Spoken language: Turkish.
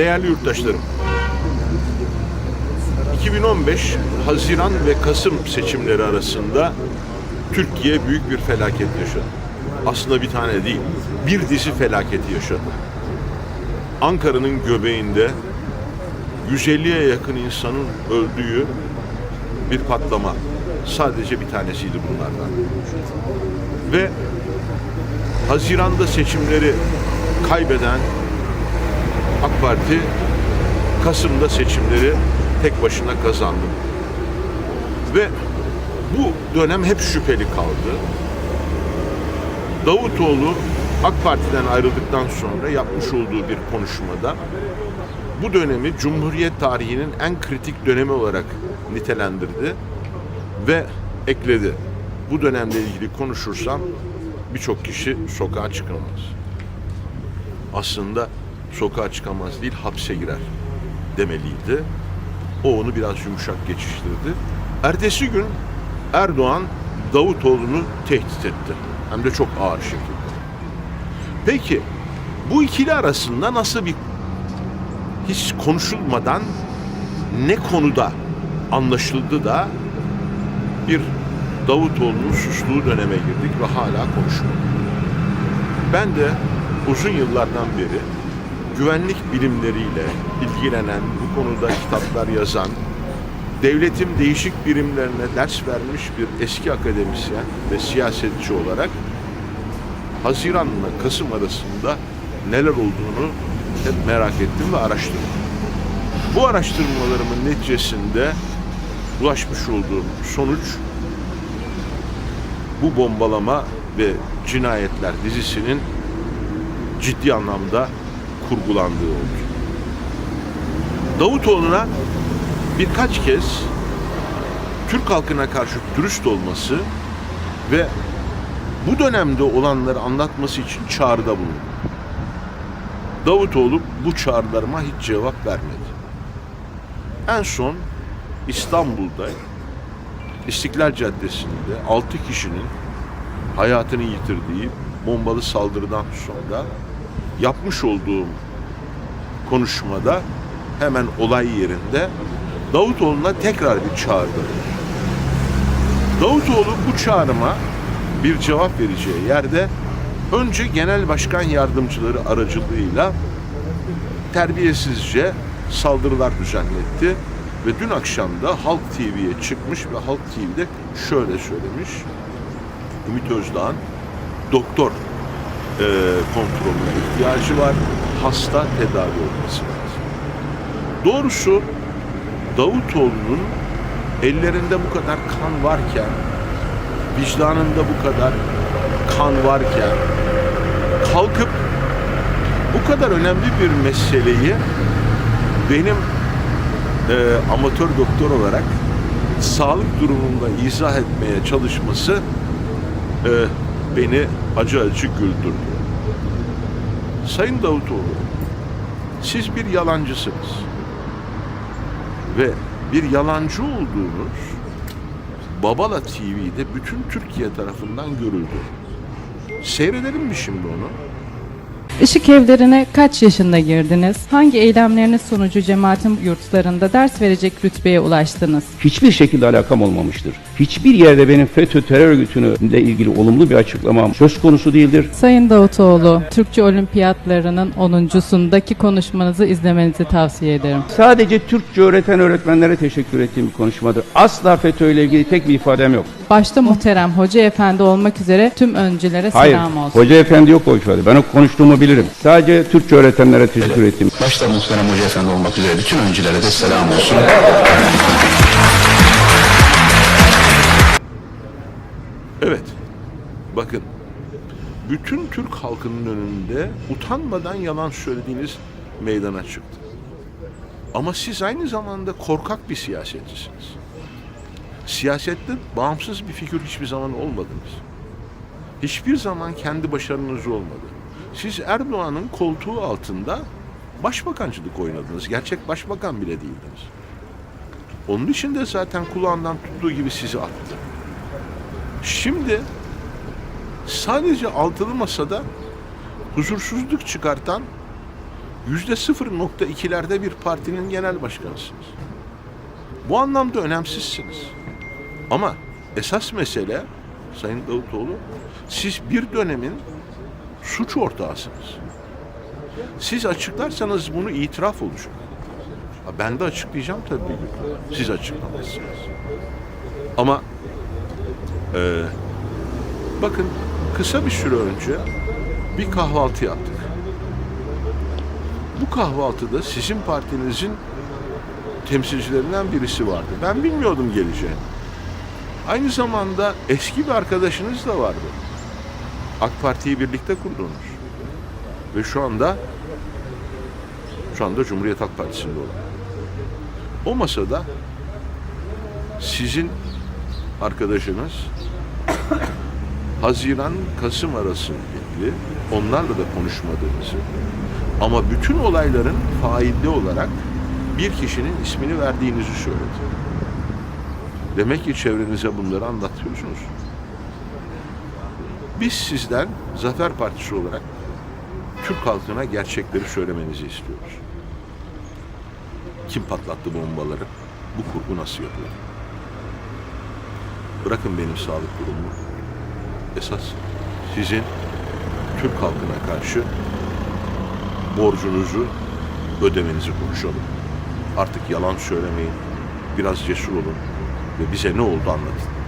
Değerli yurttaşlarım, 2015 Haziran ve Kasım seçimleri arasında Türkiye büyük bir felaket yaşadı. Aslında bir tane değil, bir dizi felaketi yaşadı. Ankara'nın göbeğinde 150'ye yakın insanın öldüğü bir patlama. Sadece bir tanesiydi bunlardan. Ve Haziran'da seçimleri kaybeden AK Parti Kasım'da seçimleri tek başına kazandı. Ve bu dönem hep şüpheli kaldı. Davutoğlu AK Parti'den ayrıldıktan sonra yapmış olduğu bir konuşmada bu dönemi Cumhuriyet tarihinin en kritik dönemi olarak nitelendirdi ve ekledi. Bu dönemle ilgili konuşursam birçok kişi sokağa çıkamaz. Aslında sokağa çıkamaz değil hapse girer demeliydi. O onu biraz yumuşak geçiştirdi. Ertesi gün Erdoğan Davutoğlu'nu tehdit etti. Hem de çok ağır şekilde. Peki bu ikili arasında nasıl bir hiç konuşulmadan ne konuda anlaşıldı da bir Davutoğlu'nun sustuğu döneme girdik ve hala konuşmadık. Ben de uzun yıllardan beri güvenlik bilimleriyle ilgilenen, bu konuda kitaplar yazan, devletin değişik birimlerine ders vermiş bir eski akademisyen ve siyasetçi olarak Haziran'la Kasım arasında neler olduğunu hep merak ettim ve araştırdım. Bu araştırmalarımın neticesinde ulaşmış olduğum sonuç bu bombalama ve cinayetler dizisinin ciddi anlamda kurgulandığı oldu. Davutoğlu'na birkaç kez Türk halkına karşı dürüst olması ve bu dönemde olanları anlatması için çağrıda bulundu. Davutoğlu bu çağrılarıma hiç cevap vermedi. En son İstanbul'da İstiklal Caddesi'nde 6 kişinin hayatını yitirdiği bombalı saldırıdan sonra yapmış olduğum konuşmada hemen olay yerinde Davutoğlu'na tekrar bir çağrıda. Davutoğlu bu çağrıma bir cevap vereceği yerde önce genel başkan yardımcıları aracılığıyla terbiyesizce saldırılar düzenletti ve dün akşam da Halk TV'ye çıkmış ve Halk TV'de şöyle söylemiş. Ümit Özdağ'ın doktor e, kontrolüne ihtiyacı var. Hasta tedavi olması lazım. Doğrusu Davutoğlu'nun ellerinde bu kadar kan varken, vicdanında bu kadar kan varken kalkıp bu kadar önemli bir meseleyi benim e, amatör doktor olarak sağlık durumunda izah etmeye çalışması e, beni acı acı güldürdü. Sayın Davutoğlu, siz bir yalancısınız. Ve bir yalancı olduğunuz Babala TV'de bütün Türkiye tarafından görüldü. Seyredelim mi şimdi onu? Işık evlerine kaç yaşında girdiniz? Hangi eylemleriniz sonucu cemaatin yurtlarında ders verecek rütbeye ulaştınız? hiçbir şekilde alakam olmamıştır. Hiçbir yerde benim FETÖ terör örgütüyle ilgili olumlu bir açıklamam söz konusu değildir. Sayın Davutoğlu, Türkçe Olimpiyatlarının 10.sundaki konuşmanızı izlemenizi tavsiye ederim. Sadece Türkçe öğreten öğretmenlere teşekkür ettiğim bir konuşmadır. Asla FETÖ ile ilgili tek bir ifadem yok. Başta muhterem Hoca Efendi olmak üzere tüm öncülere Hayır, selam olsun. Hoca Efendi yok o ifade. Ben o konuştuğumu bilirim. Sadece Türkçe öğretenlere teşekkür ettim. Başta muhterem Hoca Efendi olmak üzere bütün öncülere de selam olsun. Evet. Bakın. Bütün Türk halkının önünde utanmadan yalan söylediğiniz meydana çıktı. Ama siz aynı zamanda korkak bir siyasetçisiniz. Siyasette bağımsız bir figür hiçbir zaman olmadınız. Hiçbir zaman kendi başarınız olmadı. Siz Erdoğan'ın koltuğu altında başbakancılık oynadınız. Gerçek başbakan bile değildiniz. Onun için de zaten kulağından tuttuğu gibi sizi attı. Şimdi sadece altılı masada huzursuzluk çıkartan yüzde 0.2'lerde bir partinin genel başkanısınız. Bu anlamda önemsizsiniz. Ama esas mesele Sayın Davutoğlu siz bir dönemin suç ortağısınız. Siz açıklarsanız bunu itiraf olacak. Ben de açıklayacağım tabii. Siz açıklamazsınız. Ama e, bakın kısa bir süre önce bir kahvaltı yaptık. Bu kahvaltıda sizin partinizin temsilcilerinden birisi vardı. Ben bilmiyordum geleceğini. Aynı zamanda eski bir arkadaşınız da vardı. AK Parti'yi birlikte kurdunuz. Ve şu anda şu anda Cumhuriyet Halk Partisi'nde olan. O masada sizin arkadaşınız Haziran Kasım arası ilgili onlarla da konuşmadığınızı ama bütün olayların failli olarak bir kişinin ismini verdiğinizi söyledi. Demek ki çevrenize bunları anlatıyorsunuz. Biz sizden Zafer Partisi olarak Türk halkına gerçekleri söylemenizi istiyoruz. Kim patlattı bombaları? Bu kurgu nasıl yapıldı? Bırakın benim sağlık durumumu. Esas sizin Türk halkına karşı borcunuzu ödemenizi konuşalım. Artık yalan söylemeyin. Biraz cesur olun ve bize ne oldu anlatın.